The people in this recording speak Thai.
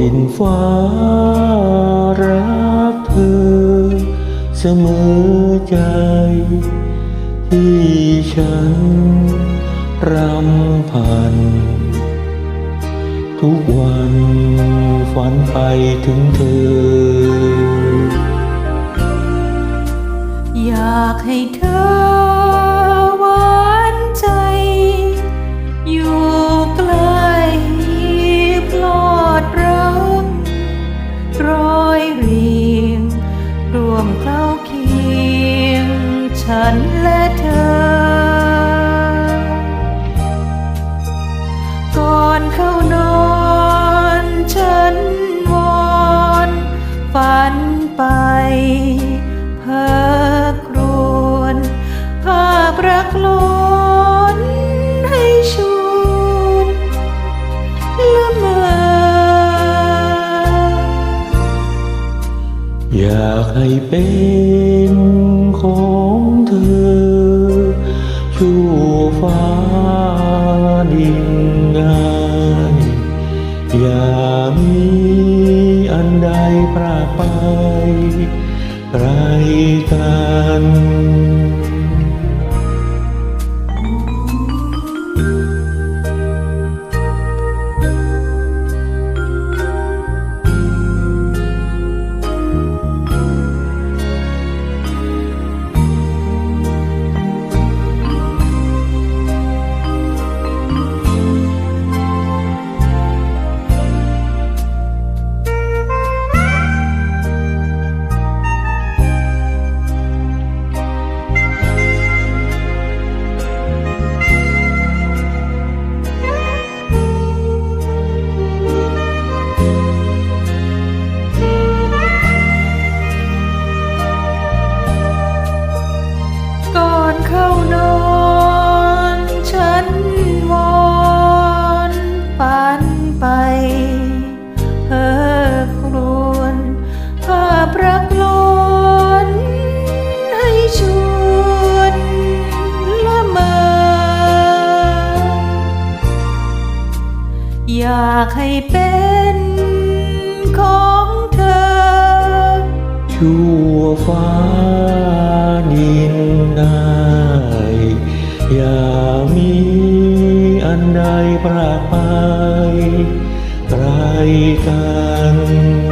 ดินฟ้ารักเธอ เสมอใจ ที่ฉันรำพัน ทุกวันฝันไปถึงเธอ และเธอ ก่อนเข้านอนฉันวอนฝันไปเพ้อครวญภาพรักล้นให้ชวนละเมออยากให้เป็นของ ฟ้าดินงานอย่ามีอันใดพรากไปไกลกัน เข้านอนฉันวอนฝันไปเพ้อครวญภาพรักล้นให้ชวนละเมออยากให้เป็นของเธอ ชั่วฟ้าดิน อย่ามีอันใดปรากไปไกลกัน